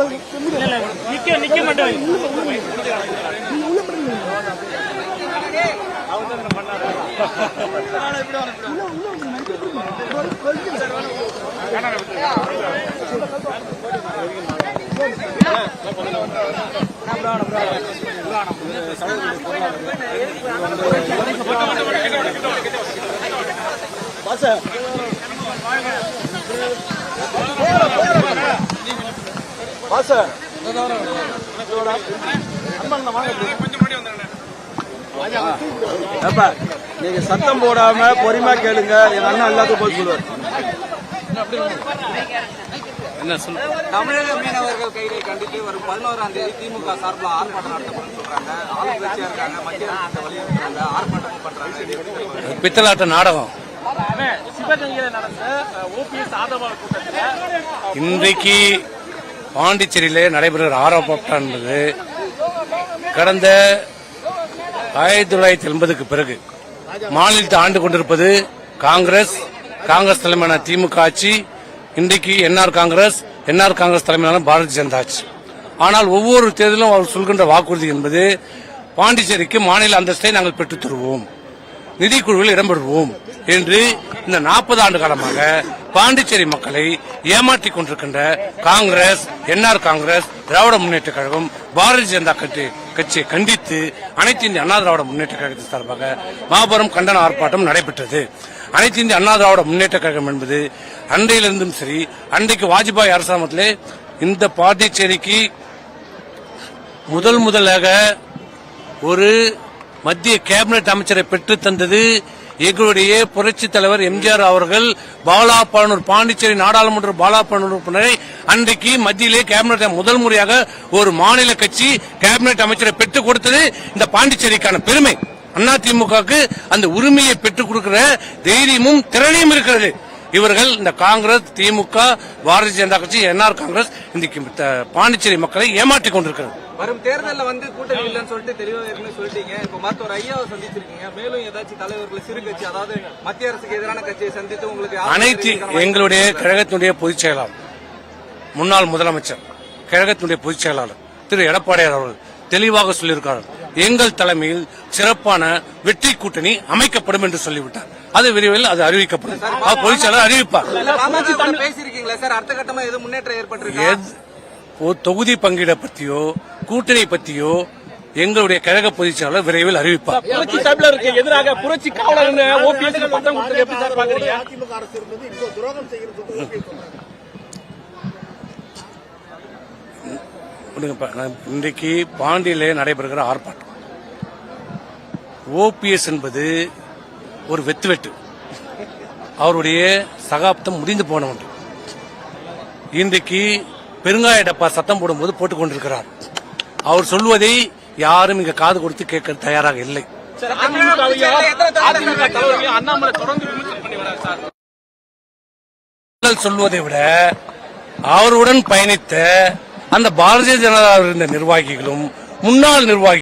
நிக்க நிக்க மாட்டேன் ஏப்பா நீங்க சத்தம் போடாம பொறுமையா கேளுங்க. எங்க அண்ணன் எல்லாத்துக்கும் போய் சொல்லுவார். தமிழக மீனவர்கள் கைதை கண்டித்து வரும் பதினோராம் தேதி திமுக சார்பில் ஆர்ப்பாட்டம் நடத்தப்படும் சொல்றாங்க. ஆளுங்கட்சியா இருக்காங்க மத்திய அரசு வலியுறுத்துறாங்க ஆர்ப்பாட்டம் பண்றாங்க. பித்தலாட்ட நாடகம். இன்றைக்கு பாண்டிச்சேரியிலே நடைபெறுகிற ஆர்ப்பாட்டம் என்பது கடந்த ஆயிரத்தி தொள்ளாயிரத்தி எண்பதுக்கு பிறகு. மாநிலத்தை ஆண்டு கொண்டிருப்பது காங்கிரஸ் காங்கிரஸ் தலைமையான திமுக ஆட்சி இன்றைக்கு என்ஆர் காங்கிரஸ் என்ஆர் காங்கிரஸ் தலைமையிலான பாரதிய ஜனதா ஆட்சி. ஆனால் ஒவ்வொரு தேர்தலும் அவர் சொல்கின்ற வாக்குறுதி என்பது பாண்டிச்சேரிக்கு மாநில அந்தஸ்தை நாங்கள் பெற்றுத் தருவோம். நிதிக்குழுவில் இடம்பெறுவோம் என்று இந்த நாற்பது ஆண்டு காலமாக பாண்டிச்சேரி மக்களை ஏமாற்றிக் கொண்டிருக்கின்ற காங்கிரஸ் என்ஆர் காங்கிரஸ் திராவிட முன்னேற்ற கழகம் பாரதிய ஜனதா கட்சி கட்சியை கண்டித்து அனைத்து இந்திய அண்ணா திராவிட முன்னேற்ற கழகத்தின் சார்பாக மாபெரும் கண்டன ஆர்ப்பாட்டம் நடைபெற்றது. அனைத்து இந்திய அண்ணா திராவிட முன்னேற்ற கழகம் என்பது அன்றையிலிருந்தும் சரி அன்றைக்கு வாஜ்பாய் அரசாங்கத்திலே இந்த பாண்டிச்சேரிக்கு முதல் முதலாக ஒரு மத்திய கேபினெட் அமைச்சரை பெற்று தந்தது எங்களுடைய புரட்சி தலைவர் எம்ஜிஆர் அவர்கள். பாலாபானூர் பாண்டிச்சேரி நாடாளுமன்ற பாலாப்பானூர் உறுப்பினரை அன்றைக்கு மத்தியிலே கேபினெட் முதல் முறையாக ஒரு மாநில கட்சி கேபினெட் அமைச்சரை பெற்றுக் கொடுத்தது இந்த பாண்டிச்சேரிக்கான பெருமை. அதிமுகவுக்கு அந்த உரிமையை பெற்றுக் கொடுக்கிற தைரியமும் திறனையும் இருக்கிறது. இவர்கள் இந்த காங்கிரஸ் திமுக பாரதிய ஜனதா கட்சி என்ஆர் காங்கிரஸ் இன்றைக்கு த- பாண்டிச்சேரி மக்களை ஏமாற்றிக் கொண்டிருக்கிறது. வரும் தேர்தலில் வந்து கூட்டணி இல்லைன்னு சொல்லிட்டு தெளிவா ஏற்கனவே சொல்லிட்டீங்க. இப்ப மருத்துவர் ஐயாவை சந்திச்சிருக்கீங்க. மேலும் ஏதாச்சும் தலைவர்களை சிறு கட்சி அதாவது மத்திய அரசுக்கு எதிரான கட்சியை சந்தித்து உங்களுக்கு அனைத்து எங்களுடைய கழகத்தினுடைய பொதுச் செயலாளர் முன்னாள் முதலமைச்சர் கழகத்தினுடைய பொதுச் செயலாளர் திரு எடப்பாடியார் அவர்கள் தெளிவாக சொல்லியிருக்கிறார் எங்கள் தலைமையில் சிறப்பான வெற்றி கூட்டணி அமைக்கப்படும் என்று சொல்லிவிட்டார். அது விரைவில் அது அறிவிக்கப்படும். அது பொதுச் செயலாளர் அறிவிப்பார். தொகுதி பங்கீட பத்தியோ கூட்டணி பத்தியோ எங்களுடைய கழக பொதுச் செயலாளர் விரைவில் அறிவிப்பார். புரட்சி தமிழருக்கு எதிராக புரட்சி இன்றைக்கு பாண்டியிலே நடைபெறுகிற ஆர்ப்பாட்டம். ஓபிஎஸ் என்பது ஒரு வெத்து வெட்டு அவருடைய சகாப்தம் முடிந்து போன ஒன்று. இன்றைக்கு பெருங்காய டப்பா சத்தம் போடும்போது போட்டுக் கொண்டிருக்கிறார். அவர் சொல்வதை யாரும் இங்க காது கொடுத்து கேட்க தயாராக இல்லை. சொல்வதை விட அவருடன் பயணித்த அந்த பாரதிய ஜனதாவில் இருந்த நிர்வாகிகளும் முன்னாள் நிர்வாகி